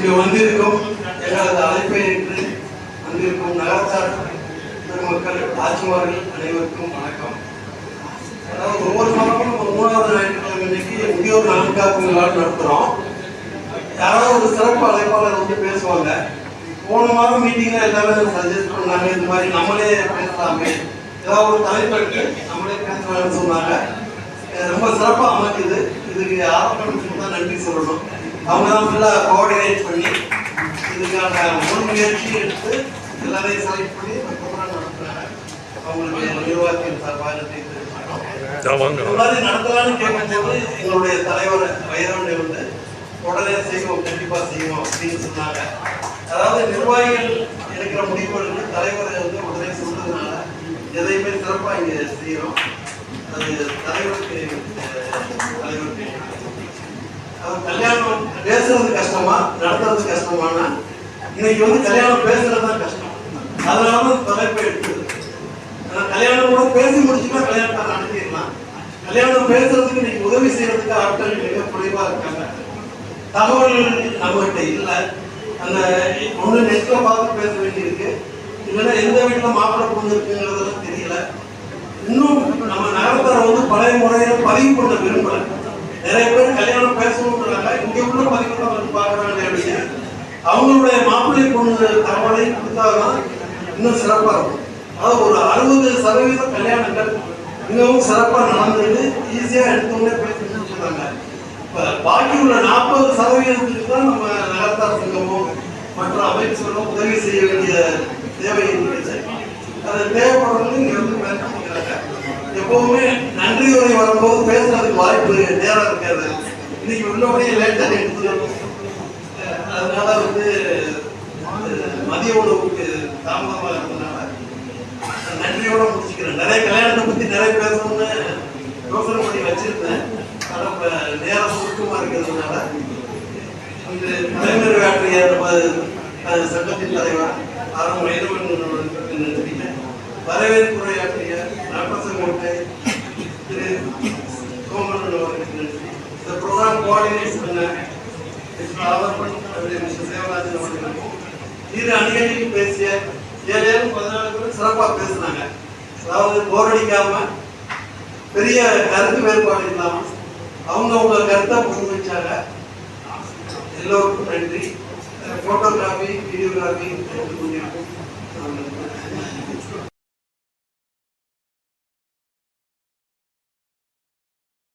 இங்கே வந்திருக்கும் எங்களது அழைப்பை என்று வந்திருக்கும் நகரத்தார் பெருமக்கள் ஆட்சிமார்கள் அனைவருக்கும் வணக்கம். அதாவது ஒவ்வொரு மாதமும் ஒரு மூணாவது ஞாயிற்றுக்கிழமை இன்னைக்கு முதியோர் ஒரு காக்கும் விழா நடத்துகிறோம் யாராவது ஒரு சிறப்பு அழைப்பாளர் வந்து பேசுவாங்க. போன வாரம் மீட்டிங்கில் எல்லாமே சஜஸ்ட் பண்ணாங்க இந்த மாதிரி நம்மளே பேசலாமே. ஏதாவது ஒரு தலைப்பு நம்மளே பேசலாம்னு சொன்னாங்க. ரொம்ப சிறப்பாக அமைக்குது. இதுக்கு ஆரம்பம் தான் நன்றி சொல்லணும். அவங்க தான் ஃபுல்லாக கோஆர்டினேட் பண்ணி இதுக்கான முன் முயற்சி எடுத்து எல்லாரையும் செலக்ட் பண்ணி ப்ரோக்ராம் நடத்துறாங்க அவங்களுக்கு நிர்வாகத்தின் சார்பாக நன்றி மாதிரி நடத்தலாம்னு கேட்கும்போது எங்களுடைய தலைவர் வைரவனை வந்து உடனே செய்வோம் கண்டிப்பா செய்வோம் அப்படின்னு சொன்னாங்க. அதாவது நிர்வாகிகள் எடுக்கிற முடிவுகளுக்கு தலைவர் வந்து உடனே சொல்றதுனால எதையுமே சிறப்பா இங்க செய்யறோம். அது தலைவருக்கு தலைவருக்கு அது கல்யாணம் பேசுறது கஷ்டமா நடத்துறது கஷ்டமானா இன்னைக்கு வந்து கல்யாணம் பேசுறது தான் கஷ்டம். அதனால தான் தலைப்பை எடுத்தது. ஆனா கல்யாணம் கூட பேசி முடிச்சுட்டா கல்யாணத்தை நடத்திடலாம் கல்யாணம் பேசுறதுக்கு இன்னைக்கு உதவி செய்யறதுக்கு ஆட்கள் மிக குறைவா இருக்காங்க. தகவல் நம்மகிட்ட இல்லை. அந்த ஒண்ணு நெட்ல பார்த்து பேச வேண்டியிருக்கு. இல்லைன்னா எந்த வீட்டுல மாப்பிள்ளை பொண்ணு இருக்குங்கிறதெல்லாம் தெரியல. இன்னும் நம்ம பதிவு பண்ண விரும்பல. நிறைய பேர் கல்யாணம் பேசணுன்றாங்க இங்க உள்ள பதிவு பண்ண வந்து அப்படின்னு. அவங்களுடைய மாப்பிள்ளை பொண்ணு தகவலை கொடுத்தாதான் இன்னும் சிறப்பா இருக்கும். அதாவது ஒரு அறுபது சதவீத கல்யாணங்கள் மிகவும் சிறப்பா நடந்தது. ஈஸியா எடுத்தோடனே பேசணும்னு முடிச்சிருக்காங்க இப்ப பாக்கி உள்ள நாற்பது சதவீதத்துக்கு தான் நம்ம நகர்த்தார் சங்கமும் மற்ற அமைச்சர்களும் உதவி செய்ய வேண்டிய தேவை இருந்துச்சு. அது தேவைப்படுறது இங்க வந்து பேசிக்கிறாங்க எப்பவுமே நன்றி வரும்போது பேசுறதுக்கு வாய்ப்பு நேரம் இருக்காது. இன்னைக்கு உள்ளபடியே லேட்டாக எடுத்துக்கணும் அதனால வந்து மதிய உணவுக்கு தாமதமாக இருந்ததுனால நன்றியோட முடிச்சுக்கிறேன். நிறைய கல்யாணத்தை பற்றி நிறைய பேசணும்னு யோசனை பண்ணி வச்சிருந்தேன். ஆனால் இப்போ நேரம் சுருக்கமாக இருக்கிறதுனால இந்த தலைவர் வேற்றிய நம்ம சங்கத்தின் தலைவர் அருண் வைரவன் வரவேற்புரையாற்றிய நாட்டசங்கோட்டை திரு சோமன் அவர்களுக்கு நன்றி இந்த ப்ரோக்ராம் கோஆர்டினேட் பண்ண மிஸ்டர் ஆவர்பன் அவருடைய மிஸ்டர் சேவராஜன் அவர்களுக்கும் இரு அணிகளில் பேசிய ஏழு பதினாலு சிறப்பாக பேசினாங்க. அதாவது போர் அடிக்காம பெரிய கருத்து வேறுபாடு இல்லாம அவங்க அவங்க கருத்தை முன் எல்லோருக்கும் நன்றி. Photography videography